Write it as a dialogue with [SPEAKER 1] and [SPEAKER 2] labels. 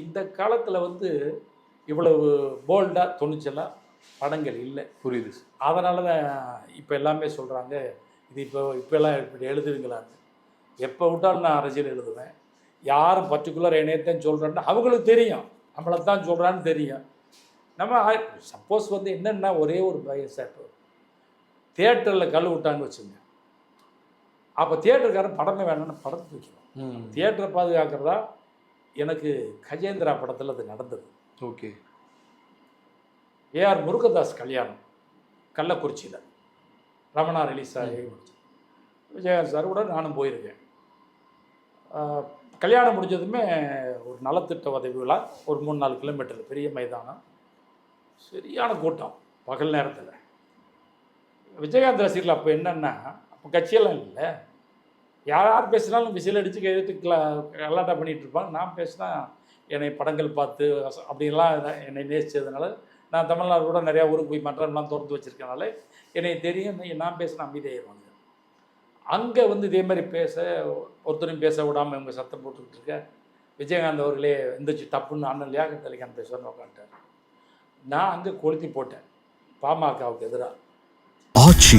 [SPEAKER 1] இந்த- காலத்தில் வந்து இவ்வளவு போல்டாக துணிச்சலாக படங்கள் இல்லை.
[SPEAKER 2] புரியுது
[SPEAKER 1] அதனால தான் இப்போ எல்லாமே சொல்கிறாங்க இது இப்போ இப்போல்லாம் இப்படி எழுதுவீங்களான்னு எப்போ விட்டாலும் நான் அரசியல் எழுதுவேன். யாரும் பர்டிகுலர் என்னையத்தான் சொல்கிறேன்னு அவங்களுக்கு தெரியும். நம்மளை தான் சொல்கிறான்னு தெரியும். நம்ம சப்போஸ் வந்து என்னென்னா ஒரே ஒரு பயம் சார் இப்போ தியேட்டரில் கல் விட்டான்னு வச்சுங்க. அப்போ தியேட்டருக்காரன் படமே வேணும்னு படத்தை தூக்கிடும்
[SPEAKER 2] ம்.
[SPEAKER 1] தியேட்டரை பாதுகாக்கிறதா? எனக்கு கஜேந்திரா படத்தில் அது நடந்தது.
[SPEAKER 2] ஓகே.
[SPEAKER 1] ஏஆர் முருகதாஸ் கல்யாணம் கள்ளக்குறிச்சியில். ரமணா ரிலீஸ் ஆகி விஜயகாந்த் சார் கூட நானும் போயிருக்கேன். கல்யாணம் முடிஞ்சதுமே ஒரு நலத்திட்ட உதவி விழா ஒரு மூணு நாலு கிலோமீட்டர் பெரிய மைதானம். சரியான கூட்டம் பகல் நேரத்தில். விஜயகாந்த் ரசிகர்கள் அப்போ என்னென்னா அப்போ கட்சியெல்லாம் இல்லை. யார் யார் பேசினாலும் விசில் அடித்து கையெழுத்து கலாட்டா பண்ணிகிட்டு இருப்பாங்க. நான் பேசினா என்னை படங்கள் பார்த்து அப்படின்லாம் அப்படிலாம் என்னை நேசித்ததுனால நான் தமிழ்நாடு கூட நிறையா ஊருக்கு போய் மன்றம்லாம் திறந்து வச்சுருக்கனால என்னை தெரியும். நான் பேசின அமைதியாயிருவாங்க அங்கே வந்து இதே மாதிரி பேச ஒருத்தரும் பேச விடாமல் இவங்க சத்தம் போட்டுக்கிட்டு இருக்க விஜயகாந்த் அவர்களே எந்திரிச்சு டப்புன்னு அண்ணன் லியாக அலிகான் பேசுவார்னு உட்காந்துட்டார். நான் அங்கே கொளுத்தி போட்டேன். பாமகவுக்கு எதிராக
[SPEAKER 3] ஆட்சி